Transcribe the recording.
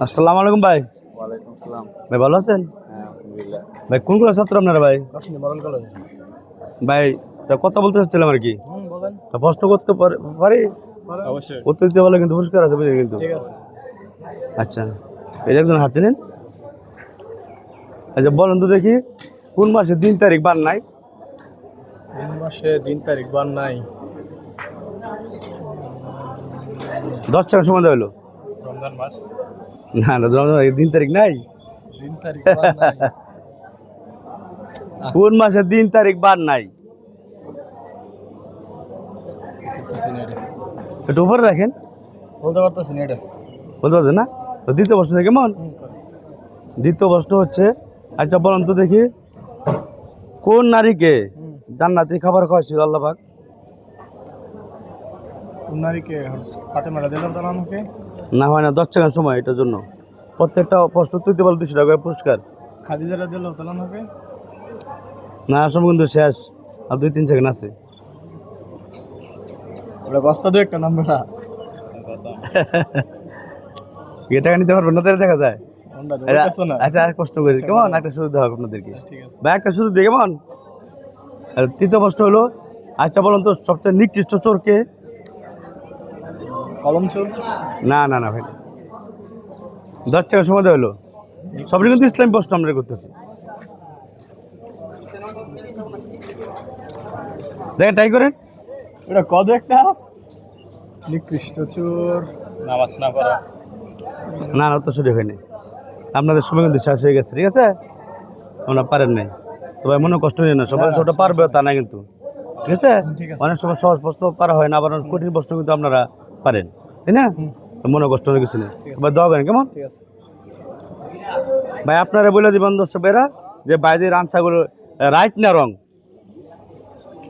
আসসালামু আলাইকুম ভাই। ওয়ালাইকুম আসসালাম। ভাই ভালো আছেন? হ্যাঁ ভাই কোন ক্লাস ছাত্র আপনারা ভাই? দর্শনী মডেল কলেজ ভাই তা কথা বলতে চাচ্ছিলাম আর কি। হুম প্রশ্ন করতে পারে- পারি? অবশ্যই। উত্তর দিতে পারলে কিন্তু পুরস্কার আছে বুঝলেন কিন্তু। আচ্ছা এটা একজন হাতে নেন। আচ্ছা বলেন তো দেখি কোন মাসে দিন তারিখ বার নাই? তিন মাসে দিন তারিখ বার নাই? দশ টাকা সময় দেওয়া হলো? রমজান মাস। না না রমজান দিন তারিখ নাই? দিন তারিখ কোন মাসে দিন তারিখ বার নাই। একটু উপরে রাখেন। বলতে পারতেছি না এটা। বলতে পারছেন না? তো দ্বিতীয় প্রশ্ন কেমন দ্বিতীয় প্রশ্ন হচ্ছে আচ্ছা বলুন তো দেখি কোন নারীকে। জান্নাতি খাবার খাওয়াইছিল আল্লাহ না হয় না দশ সেকেন্ড সময় এটার জন্য। প্রত্যেকটা প্রশ্ন দিতে পারলে দুশো টাকা করে পুরস্কার। না কিন্তু শেষ। আর দুই তিন সেকেন্ড আছে। ওটা বস্তা দু একটা নাম্বার। নিতে পারবেন না তাহলে দেখা যায়। বলতেছো আচ্ছা আর প্রশ্ন করি কেমন? একটা সুযোগ দেওয়া হোক আপনাদেরকে। ঠিক আছে। বা একটা সুযোগ দিয়ে কেমন? তৃতীয় প্রশ্ন হলো আচ্ছা বলুন তো সবচেয়ে নিকৃষ্ট চোরকে কলম চোর? না না না ভাই। দশ টাকা সময় দেওয়া হলো। সবই কিন্তু ইসলাম প্রশ্ন আমরা করতেছি। দেখেন ট্রাই করেন। এটা কত একটা? নিকৃষ্ট চোর। নামাজ না করা না না তো সঠিক হয়নি। আপনাদের সময় কিন্তু শেষ হয়ে গেছে ঠিক আছে? আমরা পারেন নাই। তবে মনে কষ্ট নেই না। সবাই সেটা পারবে তা না কিন্তু। ঠিক আছে? অনেক সময় সহজ প্রশ্ন পারা হয় না আবার কঠিন প্রশ্ন কিন্তু আপনারা পারেন তাই না? মনে কষ্ট হলে কিছু নেই। এবার দাও করেন কেমন? ভাই আপনারা বলে দিবেন দর্শকেরা যে বাইরের আনসাগুলো রাইট না রং